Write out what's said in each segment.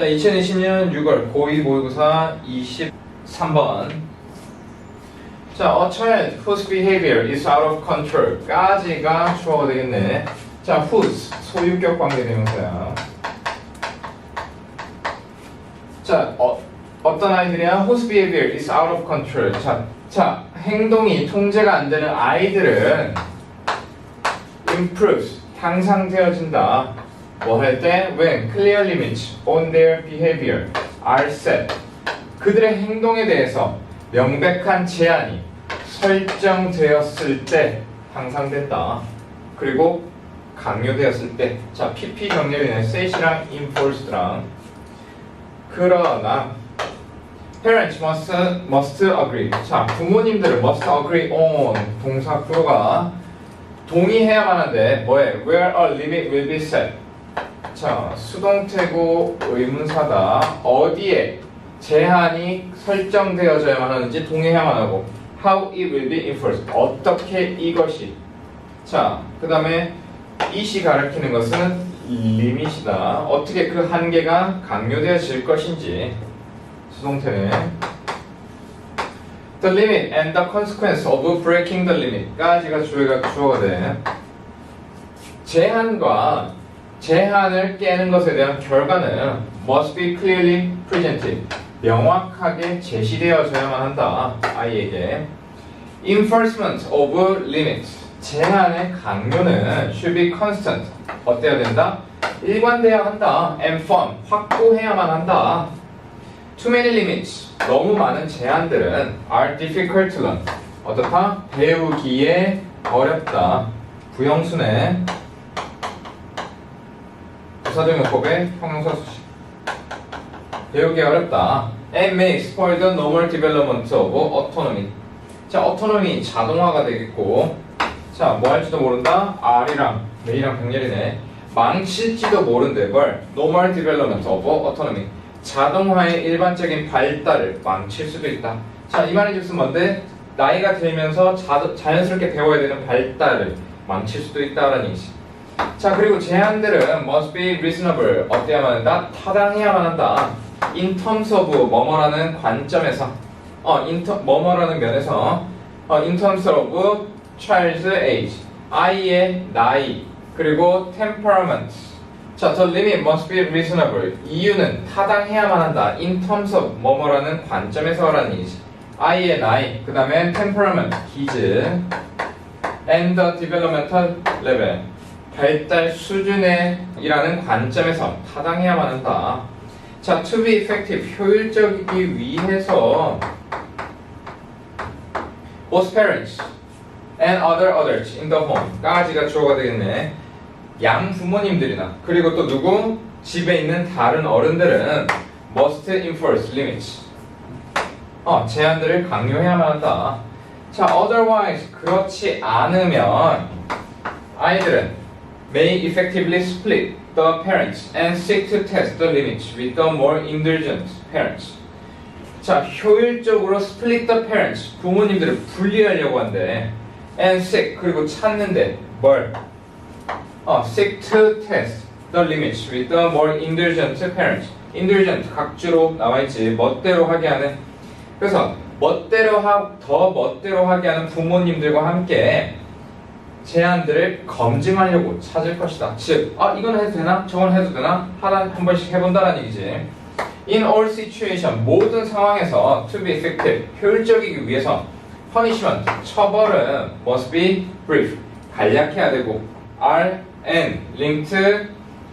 자, 2020년 6월 고2 모의고사 23번. 자, a child whose behavior is out of control 까지가 주어가 되겠네. 자, whose 소유격 관계 대명사야. 자, 어, 어떤 아이들이야? whose behavior is out of control. 자, 자, 행동이 통제가 안 되는 아이들은 improves 향상되어진다. 뭐 할 때? When clear limits on their behavior are set. 그들의 행동에 대해서 명백한 제한이 설정되었을 때 향상된다. 그리고 강요되었을 때. 자, PP 정렬이네. set이랑 enforced랑. 그러나 parents must must agree. 자, 부모님들은 must agree on 동사 구조가 동의해야만 하는데 뭐에? Where a limit will be set. 자, 수동태고 의문사다. 어디에 제한이 설정되어져야만 하는지 동의해야만 하고 How it will be enforced. 어떻게 이것이 자, 그 다음에 이시 가리키는 것은 리밋이다. 어떻게 그 한계가 강요되어질 것인지 수동태는 The limit and the consequence of breaking the limit까지가 주어가 주어가 돼. 제한과 제한을 깨는 것에 대한 결과는 must be clearly presented. 명확하게 제시되어져야만 한다. 아이에게. Enforcement of limits. 제한의 강요는 should be constant. 어때야 된다? 일관돼야 한다. And firm. 확고해야만 한다. Too many limits. 너무 많은 제한들은 are difficult to learn. 어떻다? 배우기에 어렵다. 부영순의 부사적용법의 형용사 수식. 배우기 어렵다. And may spoil the normal development of autonomy. 자, autonomy 자동화가 되겠고, 자, 뭐 할지도 모른다. R이랑 may랑 병렬이네. 망칠지도 모른대. 뭘? Normal development of autonomy. 자동화의 일반적인 발달을 망칠 수도 있다. 자, 이 말의 즉슨 뭔데? 나이가 들면서 자, 자연스럽게 배워야 되는 발달을 망칠 수도 있다라는 얘기지. 자, 그리고 제한들은 must be reasonable. 어때야만 한다? 타당해야만 한다. In terms of 뭐뭐라는 관점에서, 어, in ter, 뭐뭐라는 면에서, 어, in terms of child's age, 아이의 나이, 그리고 temperament. 자, the limit must be reasonable. 이유는 타당해야만 한다. In terms of 뭐뭐라는 관점에서라는 얘기지. 아이의 나이, 그 다음에 temperament, 기즈, and the developmental level. 발달 수준에 이라는 관점에서 타당해야만 한다. 자, to be effective, 효율적이기 위해서 both parents and other adults in the home까지가 주어가 되겠네. 양 부모님들이나 그리고 또 누구 집에 있는 다른 어른들은 must enforce limits. 어, 제한들을 강요해야만 한다. 자, otherwise 그렇지 않으면 아이들은 may effectively split the parents and seek to test the limits with the more indulgent parents. 자, 효율적으로 split the parents 부모님들을 분리하려고 한대. and seek 그리고 찾는데 뭘? 어, seek to test the limits with the more indulgent parents. indulgent 각주로 나와 있지 멋대로 하게 하는. 그래서 멋대로 하, 더 멋대로 하게 하는 부모님들과 함께 제안들을 검증하려고 찾을 것이다. 즉, 아 이건 해도 되나? 저건 해도 되나? 하나 한 번씩 해본다는 얘기지. In all situation 모든 상황에서 to be effective 효율적이기 위해서 punishment 처벌은 must be brief 간략해야 되고 R and linked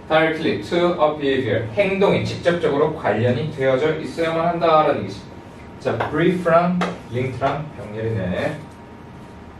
directly to a behavior 행동이 직접적으로 관련이 되어져 있어야만 한다라는 얘기지. 자, brief랑 linked랑 병렬이네.